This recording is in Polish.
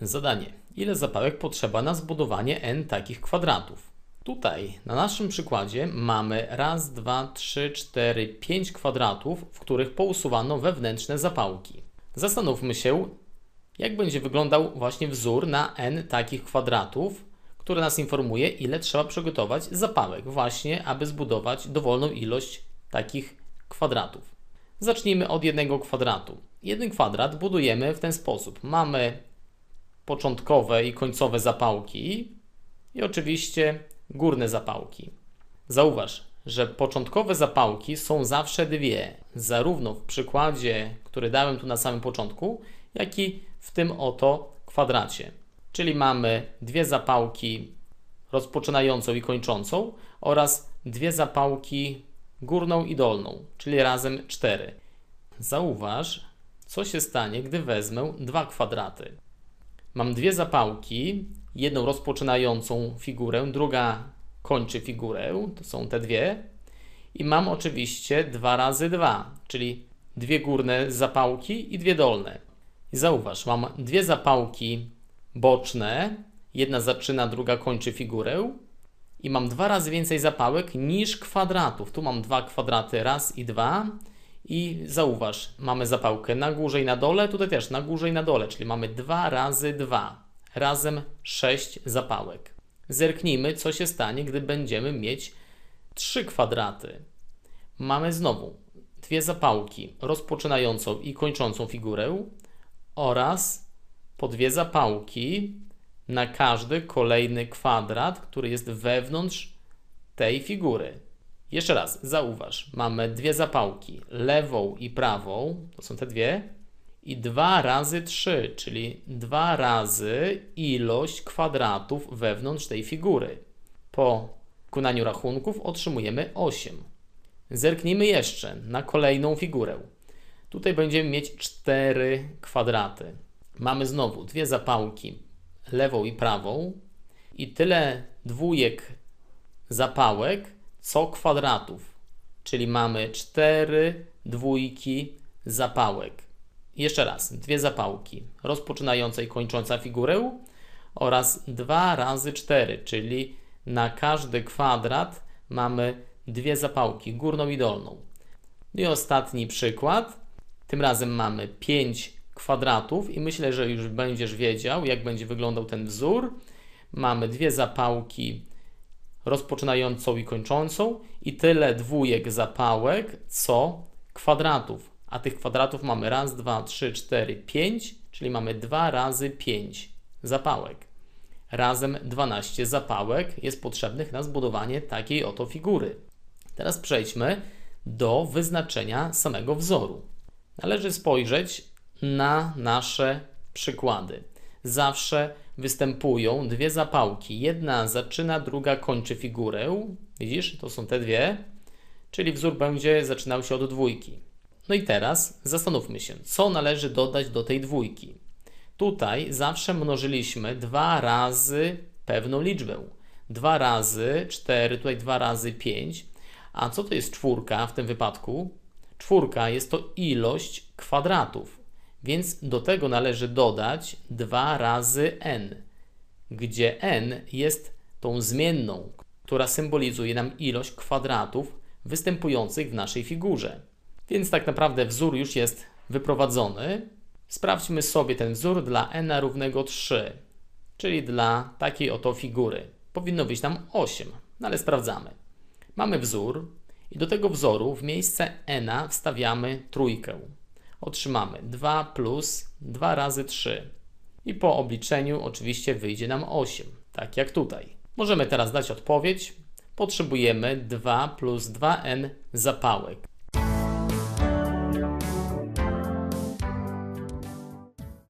Zadanie. Ile zapałek potrzeba na zbudowanie n takich kwadratów? Tutaj na naszym przykładzie mamy raz, dwa, trzy, cztery, pięć kwadratów, w których pousuwano wewnętrzne zapałki. Zastanówmy się, jak będzie wyglądał właśnie wzór na n takich kwadratów, który nas informuje, ile trzeba przygotować zapałek, właśnie aby zbudować dowolną ilość takich kwadratów. Zacznijmy od jednego kwadratu. Jeden kwadrat budujemy w ten sposób. Mamy początkowe i końcowe zapałki i oczywiście górne zapałki. Zauważ, że początkowe zapałki są zawsze dwie, zarówno w przykładzie, który dałem tu na samym początku, jak i w tym oto kwadracie. Czyli mamy dwie zapałki rozpoczynającą i kończącą oraz dwie zapałki górną i dolną, czyli razem cztery. Zauważ, co się stanie, gdy wezmę dwa kwadraty. Mam dwie zapałki, jedną rozpoczynającą figurę, druga kończy figurę, to są te dwie. I mam oczywiście 2 razy 2, czyli dwie górne zapałki i dwie dolne. I zauważ, mam dwie zapałki boczne, jedna zaczyna, druga kończy figurę. I mam dwa razy więcej zapałek niż kwadratów. Tu mam dwa kwadraty, raz i dwa. I zauważ, mamy zapałkę na górze i na dole, tutaj też na górze i na dole, czyli mamy 2 razy 2, razem 6 zapałek. Zerknijmy, co się stanie, gdy będziemy mieć 3 kwadraty. Mamy znowu dwie zapałki, rozpoczynającą i kończącą figurę oraz po dwie zapałki na każdy kolejny kwadrat, który jest wewnątrz tej figury. Jeszcze raz, zauważ, mamy dwie zapałki, lewą i prawą, to są te dwie, i 2 razy 3, czyli 2 razy ilość kwadratów wewnątrz tej figury. Po wykonaniu rachunków otrzymujemy 8. Zerknijmy jeszcze na kolejną figurę. Tutaj będziemy mieć 4 kwadraty. Mamy znowu dwie zapałki, lewą i prawą, i tyle dwójek zapałek, co kwadratów, czyli mamy 4 dwójki zapałek. Jeszcze raz, dwie zapałki, rozpoczynająca i kończąca figurę oraz 2 razy 4, czyli na każdy kwadrat mamy dwie zapałki, górną i dolną. No i ostatni przykład. Tym razem mamy 5 kwadratów i myślę, że już będziesz wiedział, jak będzie wyglądał ten wzór. Mamy dwie zapałki rozpoczynającą i kończącą i tyle dwójek zapałek, co kwadratów. A tych kwadratów mamy raz, dwa, trzy, cztery, pięć, czyli mamy 2 razy 5 zapałek. Razem 12 zapałek jest potrzebnych na zbudowanie takiej oto figury. Teraz przejdźmy do wyznaczenia samego wzoru. Należy spojrzeć na nasze przykłady. Zawsze występują dwie zapałki. Jedna zaczyna, druga kończy figurę. Widzisz, to są te dwie. Czyli wzór będzie zaczynał się od dwójki. No i teraz zastanówmy się, co należy dodać do tej dwójki. Tutaj zawsze mnożyliśmy dwa razy pewną liczbę. 2 razy 4, tutaj 2 razy 5. A co to jest czwórka w tym wypadku? Czwórka jest to ilość kwadratów. Więc do tego należy dodać 2 razy n, gdzie n jest tą zmienną, która symbolizuje nam ilość kwadratów występujących w naszej figurze. Więc tak naprawdę wzór już jest wyprowadzony. Sprawdźmy sobie ten wzór dla n równego 3, czyli dla takiej oto figury. Powinno być nam 8, no ale sprawdzamy. Mamy wzór i do tego wzoru w miejsce n wstawiamy trójkę otrzymamy 2 plus 2 razy 3. I po obliczeniu oczywiście wyjdzie nam 8, tak jak tutaj. Możemy teraz dać odpowiedź. Potrzebujemy 2 plus 2n zapałek.